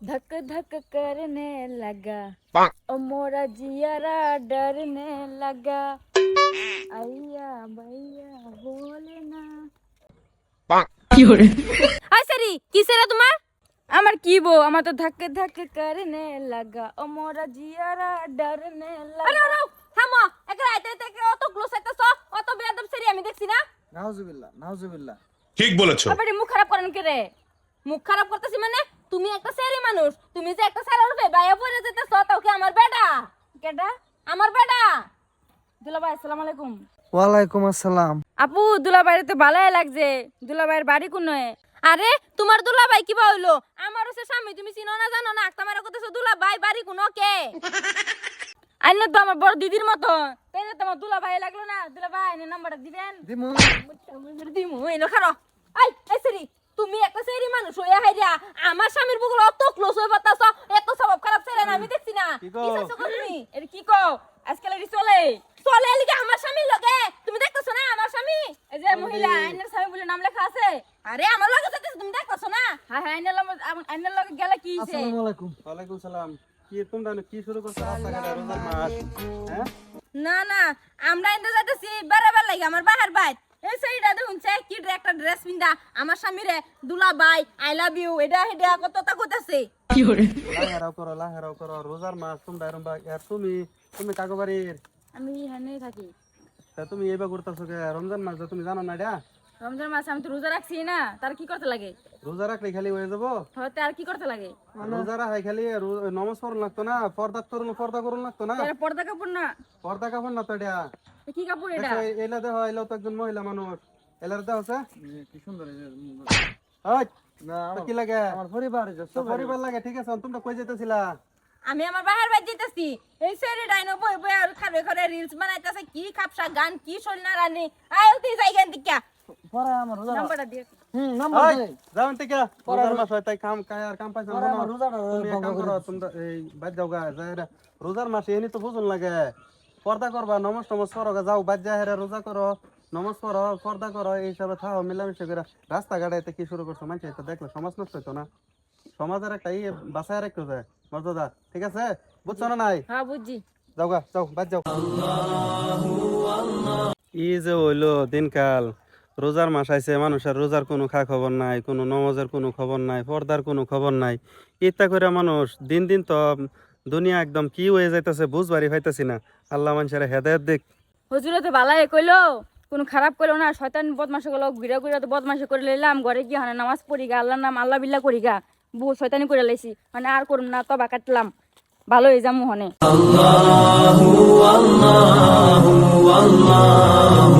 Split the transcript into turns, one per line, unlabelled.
धक धक करने लगा ओ मोरा जियारा डरने लगा अय्या भैया बोले ना আই সারি কিসের রে তোমার আমার কি বো আমার তো ধাক্কে ধাক্কে করনে লাগা ও মোরা জিয়ারা ডরনে লাগা আরে আরে থামো একা আইতে আইতে অত ক্লোজ আইতাছ অত বেয়াদব সারি আমি দেখছি না
নাউজুবিল্লাহ নাউজুবিল্লাহ
ঠিক বলেছো
আবার মুখ খারাপ করেন কে রে মুখ খারাপ করতেছি মানে? তুমি একটা সেরি মানুষ তুমি যে একটা সেরার রূপে বাইয়া পড়ে যেতেছ তাও কি আমার বেটা? কেডা? আমার বেটা? দুলাভাই আসসালামু আলাইকুম।
ওয়ালাইকুম আসসালাম।
আপু দুলাভাইয়ের তো ভালোই লাগছে। দুলাভাইয়ের বাড়ি কোন আরে তোমার দুলাভাই কি হইল? আমার হচ্ছে স্বামী তুমি চিনো না জানো না তোমার কথা দুলাভাই বাড়ি কোন কে? আইনে তো আমার বড় দিদির মতো। তাই না তোমার দুলাভাই লাগল না। দুলাভাই এনে নাম্বারটা দিবেন?
দিমু।
দিমু এনো খারো। আই এই সেরি তুমি একটা সেরি মানুষ হইয়া হাইরা আমার স্বামীর বুকুল অত ক্লোজ হয়ে পাতাছ এত স্বভাব খারাপ ছেলে না আমি দেখছি না।
কি?
তুমি? এর কি কও? আজকাল এটি চলে। চলে এলিকে আমার স্বামীর লগে? তুমি দেখতেছো না আমার স্বামী? এই যে মহিলা আইনের স্বামী বলে নাম লেখা আছে। আরে আমার লগে যাইতেছে তুমি দেখতেছো না? হ্যাঁ হ্যাঁ আইনের লগে আইনের লগে গেলে কি হইছে?
আসসালামু আলাইকুম।
ওয়ালাইকুম সালাম। কি তোমরা কি শুরু করছ? রাস্তাঘাটে রোজার মাস। হ্যাঁ?
না না আমরা ইন্দা যাইতেছি বেড়াবার লাগে আমার বাহার বাইর এই সেইটা দেখুন চাই কি একটা ড্রেস পিন্দা আমার স্বামীরে দুলা বাই আই লাভ ইউ এটা হেডা কত তা কইতাছে।
লাহেরাও করো লাহেরাও করো রোজার মাস তোমরা এরম বা আর তুমি তুমি বাড়ির?
আমি এখানেই থাকি।
তা তুমি করতেছো কে? রমজান মাস তুমি জানো না এটা?
রমজান মাস আমি তো রোজা রাখছি না তার কি করতে লাগে?
রোজা রাখলে খালি হয়ে যাব?
হয়তো আর কি করতে লাগে?
রোজা রাখাই খালি নমাজ পড়ুন লাগতো না? পর্দা করুন পর্দা করুন লাগতো না?
পর্দা কাপড় না।
পর্দা কাপড় না তো এটা?
কি কাপড় এটা?
দেখো, এলা দেখো এলাও তো একজন মহিলা মানুষ। এলার আছে?
কি সুন্দর
ওই,
না
কি লাগে?
আমার পরিবার
পরিবার লাগে ঠিক আছে তোমরা কই যেতেছিলা
আমি আমার বাহার বাই যেতেছি এই সেরে ডাইনো বই বই আর খাবে করে রিলস বানাইতেছে কি খাপসা গান কি শোনা রানি। আয় তুই যাই গান দিকা
পরে আমার রোজা
নাম্বারটা দিয়ে।
হুম নাম্বার দে
যাও থেকে। রোজার মাস হয় তাই কাম কায় আর কাম পাইছো না
আমার রোজাটা
তুমি কাম
করো
তোমরা এই বাদ যাও গা যাই রোজার মাসে এনি তো বুঝুন লাগে। পর্দা করবা নমস টমস করো যাও বাদ যা হেরে রোজা করো নমস করো পর্দা করো এই হিসাবে থাও মিলামিশা করে রাস্তাঘাটে এতে কি শুরু করছ? মানুষ তো দেখলে সমাজ নষ্ট হইতো না। সমাজের একটা ই বাসায় রাখতে যায় মর্যাদা ঠিক আছে? বুঝছ না নাই?
হ্যাঁ বুঝছি।
যাও গা যাও বাদ যাও। ই যে হইল দিনকাল রোজার মাস আইছে মানুষের রোজার কোনো খা খবর নাই কোনো নমাজের কোনো খবর নাই পর্দার কোনো খবর নাই। ইত্যা করে মানুষ দিন দিন তো দুনিয়া একদম কি হয়ে যাইতেছে বুঝবারই পাইতেছি না। আল্লাহ মানুষের হেদায়ত দেখ।
হুজুরে তো ভালাই কইলো, কোনো খারাপ করল না, শয়তান বদমাশি করল, ঘুরে ঘুরে তো বদমাশি করে লইলাম, ঘরে গিয়ে হানে নামাজ পড়ি গা, আল্লাহর নাম আল্লাহ বিল্লাহ করি গা বউ শয়তানি করে লাইছি মানে আর করুম না, তবা কাটলাম, ভালো হয়ে যাম হনে।